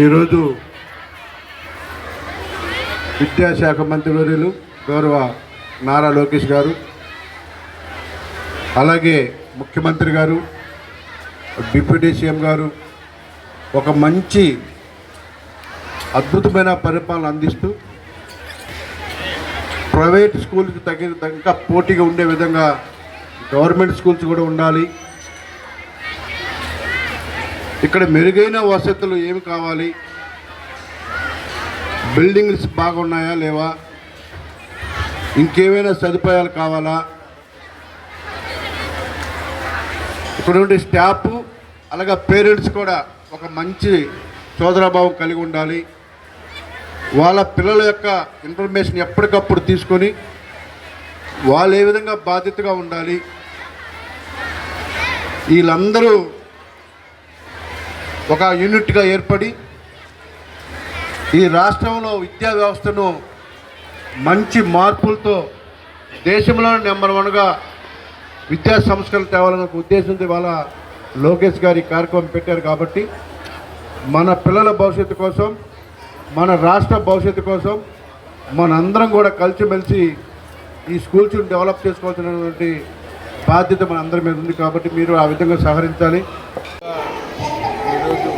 ఈరోజు విద్యాశాఖ మంత్రివర్యులు గౌరవ నారా లోకేష్ గారు అలాగే ముఖ్యమంత్రి గారు డిప్యూటీ సీఎం గారు ఒక మంచి అద్భుతమైన పరిపాలన అందిస్తూ ప్రైవేట్ స్కూల్కి తగిన ఇంకా పోటీగా ఉండే విధంగా గవర్నమెంట్ స్కూల్స్ కూడా ఉండాలి. ఇక్కడ మెరుగైన వసతులు ఏమి కావాలి? బిల్డింగ్స్ బాగున్నాయా లేవా? ఇంకేమైనా సదుపాయాలు కావాలా? ఇక్కడ స్టాఫ్ అలాగే పేరెంట్స్ కూడా ఒక మంచి సోదరభావం కలిగి ఉండాలి. వాళ్ళ పిల్లల యొక్క ఇన్ఫర్మేషన్ ఎప్పటికప్పుడు తీసుకొని వాళ్ళు ఏ విధంగా బాధ్యతగా ఉండాలి? వీళ్ళందరూ ఒక యూనిట్గా ఏర్పడి ఈ రాష్ట్రంలో విద్యా వ్యవస్థను మంచి మార్పులతో దేశంలో నెంబర్ వన్గా విద్యా సంస్కరణ తేవాలన్న ఉద్దేశంతో ఇవాళ లోకేష్ గారి కార్యక్రమం పెట్టారు కాబట్టి మన పిల్లల భవిష్యత్తు కోసం మన రాష్ట్ర భవిష్యత్తు కోసం మనందరం కూడా కలిసిమెలిసి ఈ స్కూల్స్ డెవలప్ చేసుకోవాల్సినటువంటి బాధ్యత మన అందరి మీద ఉంది కాబట్టి మీరు ఆ విధంగా సహకరించాలి ఈరోజు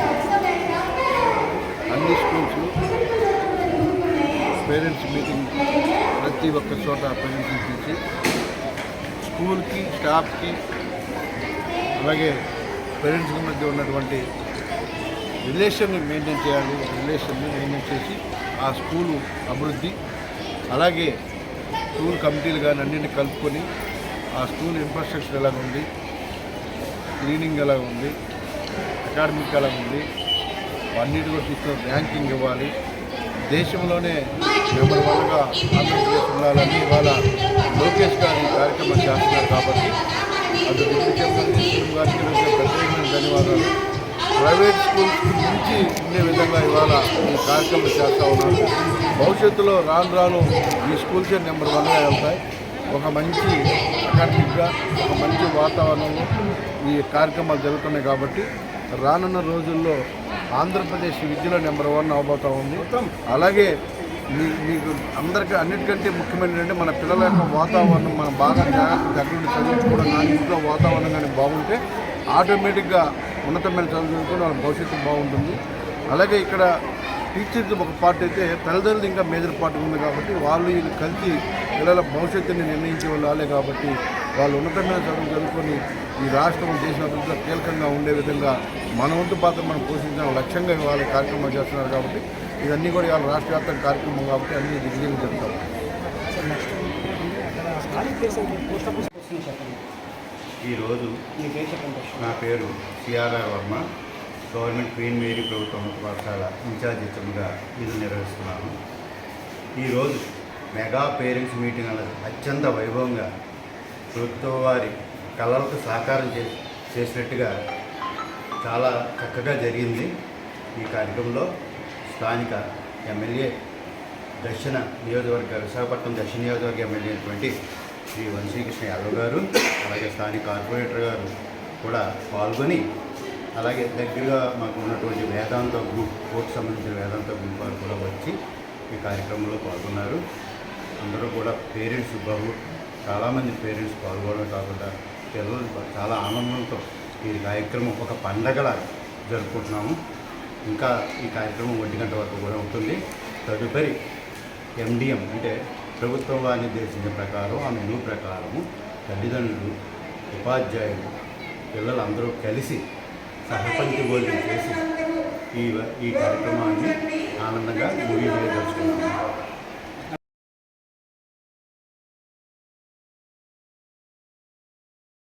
అన్ని స్కూల్స్ పేరెంట్స్ మీటింగ్ ప్రతి ఒక్క చోట పేరెంట్స్ పిలిచి స్కూల్కి స్టాఫ్కి అలాగే పేరెంట్స్కి మధ్య ఉన్నటువంటి రిలేషన్ని మెయింటైన్ చేయాలి రిలేషన్ని మెయింటైన్ చేసి ఆ స్కూలు అభివృద్ధి అలాగే స్కూల్ కమిటీలు కానీ అన్నింటిని కలుపుకొని ఆ స్కూల్ ఇన్ఫ్రాస్ట్రక్చర్ ఎలా ఉంది క్లీనింగ్ ఎలా ఉంది అకాడమిక్ ఎలా ఉంది అన్నిటి కూడా తీసుకుని ర్యాంకింగ్ ఇవ్వాలి. దేశంలోనే నెంబర్ వన్గా ఆంధ్రప్రదేశ్ ఉండాలని ఇవాళ లోకేష్ గారు ఈ కార్యక్రమం చేస్తున్నారు కాబట్టి అది డిప్యూటీ గారికి ప్రత్యేకమైన ధన్యవాదాలు. ప్రైవేట్ స్కూల్స్ నుంచి ఉండే విధంగా ఇవాళ ఈ కార్యక్రమం చేస్తూ ఉన్నారు. భవిష్యత్తులో రాను రాను ఈ స్కూల్సే నెంబర్ వన్గా వెళ్తాయి. ఒక మంచి అకాడమిక్గా ఒక మంచి వాతావరణంలో ఈ కార్యక్రమాలు జరుగుతున్నాయి కాబట్టి రానున్న రోజుల్లో ఆంధ్రప్రదేశ్ విద్యలో నెంబర్ వన్ అవబోతూ ఉంది. అలాగే మీకు అందరికీ అన్నిటికంటే ముఖ్యమైనది అంటే మన పిల్లల యొక్క వాతావరణం మనం బాగా జాగ్రత్త దగ్గర నుండి కానీ ఇంట్లో వాతావరణం కానీ బాగుంటే ఆటోమేటిక్గా ఉన్నతమైన చదువుకుంటే వాళ్ళ భవిష్యత్తు బాగుంటుంది. అలాగే ఇక్కడ టీచర్స్ ఒక పార్ట్ అయితే తల్లిదండ్రులు ఇంకా మేజర్ పార్ట్ ఉంది కాబట్టి వాళ్ళు కలిసి పిల్లల భవిష్యత్తుని నిర్ణయించే వాళ్ళు కాబట్టి వాళ్ళు ఉన్నతమైన చదువు చదువుకొని ఈ రాష్ట్రం దేశం అభివృద్ధిలో కీలకంగా ఉండే విధంగా మన వంతు పాత్ర మనం పోషించిన లక్ష్యంగా ఇవాళ కార్యక్రమాలు కార్యక్రమం చేస్తున్నారు కాబట్టి ఇవన్నీ కూడా ఇవాళ రాష్ట్ర వ్యాప్తంగా కార్యక్రమం కాబట్టి అన్ని దిగ్విజయం చెప్తాం ఈరోజు నా పేరు C R R Varma. Government queen Mary ప్రభుత్వ పాఠశాల ఇన్ఛార్జ్ ఇది నిర్వహిస్తున్నాను. ఈరోజు మెగా పేరెంట్స్ మీటింగ్ అన్నది అత్యంత వైభవంగా ప్రభుత్వం వారి కళలకు సాకారం చే చేసినట్టుగా చాలా చక్కగా జరిగింది ఈ కార్యక్రమంలో. స్థానిక ఎమ్మెల్యే దక్షిణ నియోజకవర్గ విశాఖపట్నం దక్షిణ నియోజకవర్గ ఎమ్మెల్యే అయినటువంటి శ్రీ వంశీకృష్ణ యాదవ్ గారు అలాగే స్థానిక కార్పొరేటర్ గారు కూడా పాల్గొని అలాగే దగ్గరగా మాకు ఉన్నటువంటి వేదాంత గ్రూప్ కోర్టు సంబంధించిన వేదాంత గ్రూప్ వారు కూడా వచ్చి ఈ కార్యక్రమంలో పాల్గొన్నారు. అందరూ కూడా పేరెంట్స్ బహు చాలామంది పేరెంట్స్ పాల్గొనడం కాకుండా పిల్లలు చాలా ఆనందంతో ఈ కార్యక్రమం ఒక పండగలా జరుపుకుంటున్నాము. ఇంకా ఈ కార్యక్రమం ఒంటి గంట వరకు కూడా ఉంటుంది. తదుపరి ఎండిఎం అంటే ప్రభుత్వం వారిని నిర్దేశించిన ప్రకారం ఆ మెనూ ప్రకారము తల్లిదండ్రులు ఉపాధ్యాయులు పిల్లలందరూ కలిసి సహపంక్తి భోజనం చేసి ఈ ఈ కార్యక్రమాన్ని ఆనందంగా ముగించదలుచుకున్నాము